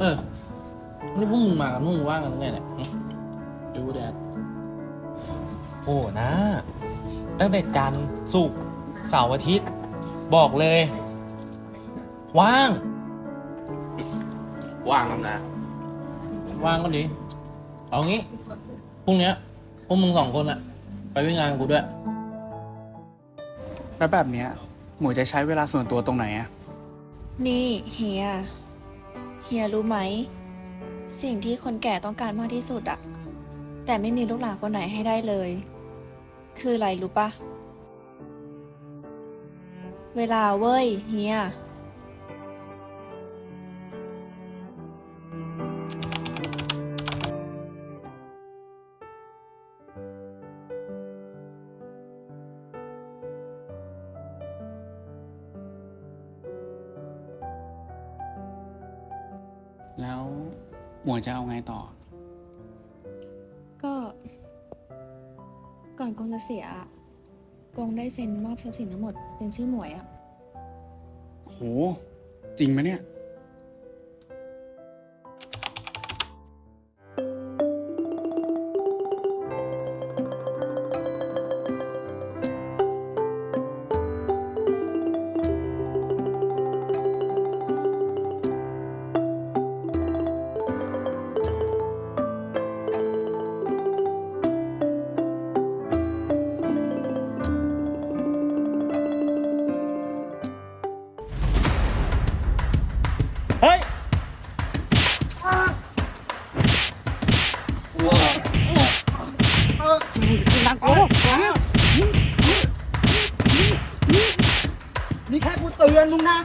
เออนี่พวกมึงมากันพวกมึงว่างกันหรือไงเนี่ยหึดูแดดโหนะ ตั้งแต่จันทร์ศุกร์เสาร์อาทิตย์ บอกเลย ว่าง ว่างครับนะ ว่างก็ดี เอางี้พรุ่งเนี้ยพวกมึงสองคนอะไปวิ่งงานกับกูด้วย แล้วแบบเนี้ย หมูจะใช้เวลาส่วนตัวตรงไหนอะ นี่เฮีย เฮียรู้ไหม สิ่งที่คนแก่ต้องการมากที่สุดอะแต่ไม่มีลูกหลานคนไหนให้ได้เลย คืออะไรรู้ปะเวลาเว้ยเฮีย แล้วหมูจะเอาไงต่อ ก็ก่อนกงจะเสียอะกงได้เซ็นมอบทรัพย์สินทั้งหมดเป็นชื่อหมวยอะ โห จริงไหมเนี่ย เตือนมึงนะ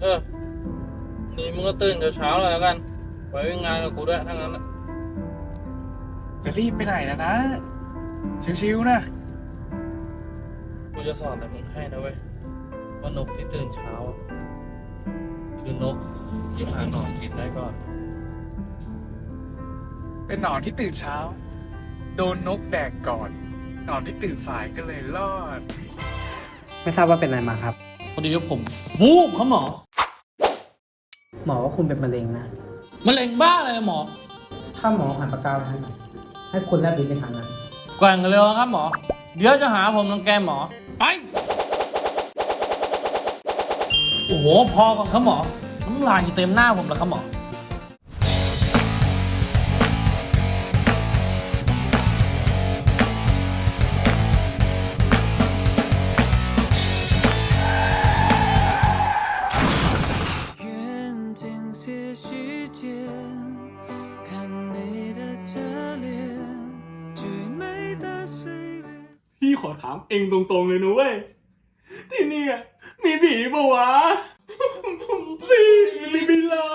เออนี่มึงก็ตื่นเช้าๆเลยแล้วกัน ไปวิ่งงานกับกูด้วยถ้างั้นอะจะรีบไปไหนนะนะ ชิวๆนะ กูจะสอนอะไรมึงให้นะเว้ยว่านกที่ตื่นเช้าอะคือนกที่หาหนอนกินได้ก่อน เป็นหนอนที่ตื่นเช้า โดนนกแดกก่อนหนอนที่ตื่นสายก็เลยรอด ไม่ทราบว่าเป็นอะไรมาครับ พอดีว่าผมวูบครับหมอหมอว่าคุณเป็นมะเร็งนะ มะเร็งบ้าเลยหมอถ้าหมอหันปากกาให้ให้คุณแลบลิ้นในทางนั้นแกว่งกันเร็วครับหมอ เดี๋ยวจะหาผมรังแกหมอไปโอ้โหพอก่อนครับหมอน้ำลายจะเต็มหน้าผมแล้วครับหมอ พี่ขอถามเองตรงๆเลยนะเว้ย ที่นี่มีผีปะวะพี่มีผีหรอ